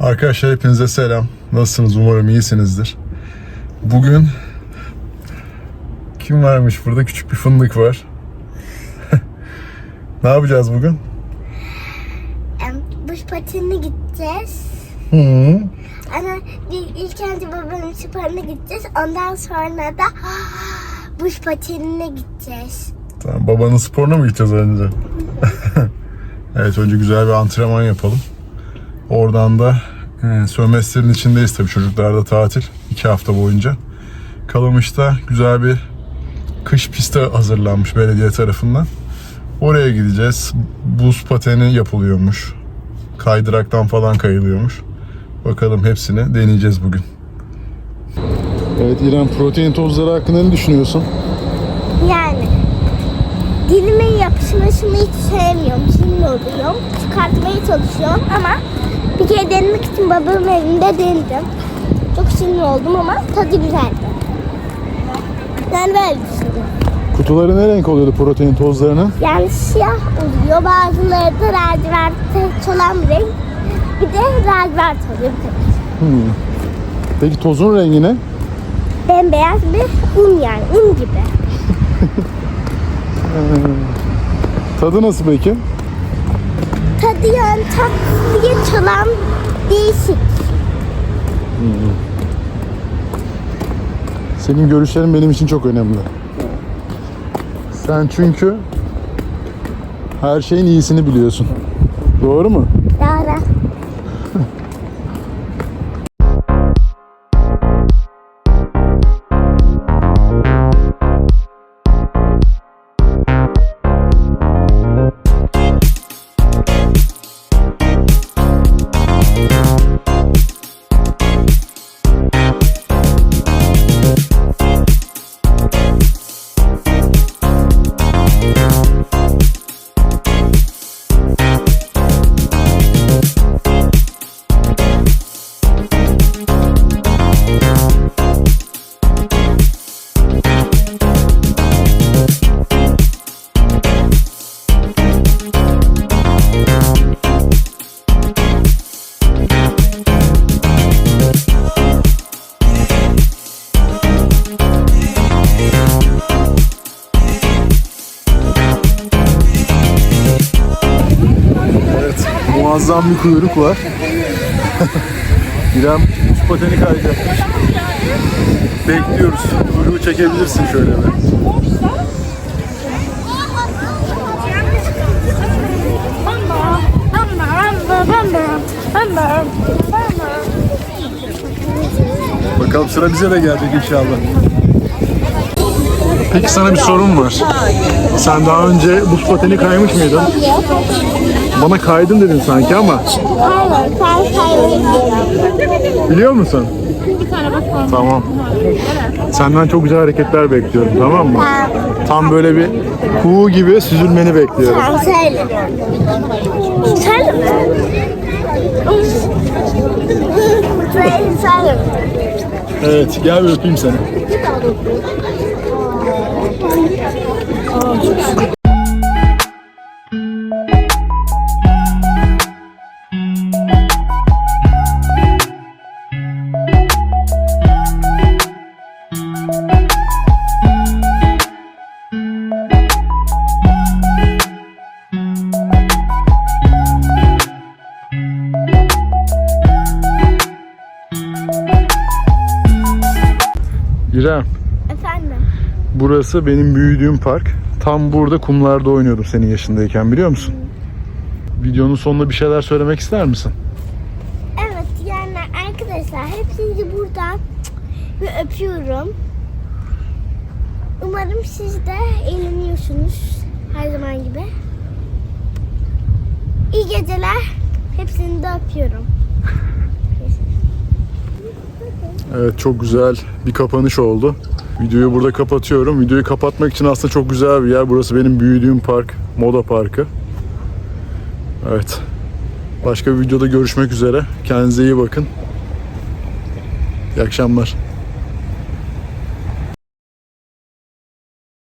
Arkadaşlar hepinize selam. Nasılsınız? Umarım iyisinizdir. Bugün kim varmış burada? Küçük bir fındık var. ne yapacağız bugün? Buz patenine gideceğiz. Hı. Ama bir, ilk önce babanın sporuna gideceğiz. Ondan sonra da buz patenine gideceğiz. Tamam, babanın sporuna mı gideceğiz önce? evet önce güzel bir antrenman yapalım. Oradan da e, sömestrin içindeyiz tabii çocuklarda tatil. iki hafta boyunca. Kalamış'ta güzel bir kış pisti hazırlanmış belediye tarafından. Oraya gideceğiz. Buz pateni yapılıyormuş. Kaydıraktan falan kayılıyormuş. Bakalım hepsini deneyeceğiz bugün. Evet İrem protein tozları hakkında ne düşünüyorsun? Yani dilime yapışmasını hiç sevmiyorum. Sinir oluyorum. Çıkartmaya çalışıyorum ama bir kere denemek için babamın evinde denedim. Çok sinir oldum ama tadı güzeldi. Ben böyle düşündüm. Kutuları ne renk oluyordu protein tozlarının? Yani siyah oluyor. Bazıları da laciverte çalan bir renk. Bir de lacivert oluyor. bir tek. Peki tozun rengi ne? Bembeyaz bir un yani. Un gibi. Tadı nasıl peki? Yani tatlıya çalan değişik. Senin görüşlerin benim için çok önemli. Sen çünkü her şeyin iyisini biliyorsun. Doğru mu? Muazzam bir kuyruk var. İrem buz pateni kayacakmış. Bekliyoruz. Kuyruğu çekebilirsin şöyle bir. Bakalım sıra bize de gelecek inşallah. Peki sana bir sorum var. Sen daha önce buz pateni kaymış mıydın? Bana kaydın dedin sanki ama Aynen. Sen kaybediyorsun. biliyor musun? Tamam. Senden çok güzel hareketler bekliyorum tamam mı? Tam böyle bir kuğu gibi süzülmeni bekliyorum. Tamam söyle. Söyle mi? Evet gel bir öpeyim seni. İrem Efendim? burası benim büyüdüğüm park. Tam burada kumlarda oynuyordum senin yaşındayken biliyor musun? Videonun sonunda bir şeyler söylemek ister misin? Evet yani arkadaşlar hepinizi buradan bir öpüyorum. Umarım siz de eğleniyorsunuz her zaman gibi. İyi geceler. Hepsini de öpüyorum. Evet çok güzel bir kapanış oldu. Videoyu burada kapatıyorum. Videoyu kapatmak için aslında çok güzel bir yer. Burası benim büyüdüğüm park. Moda Parkı. Evet. Başka bir videoda görüşmek üzere. Kendinize iyi bakın. İyi akşamlar.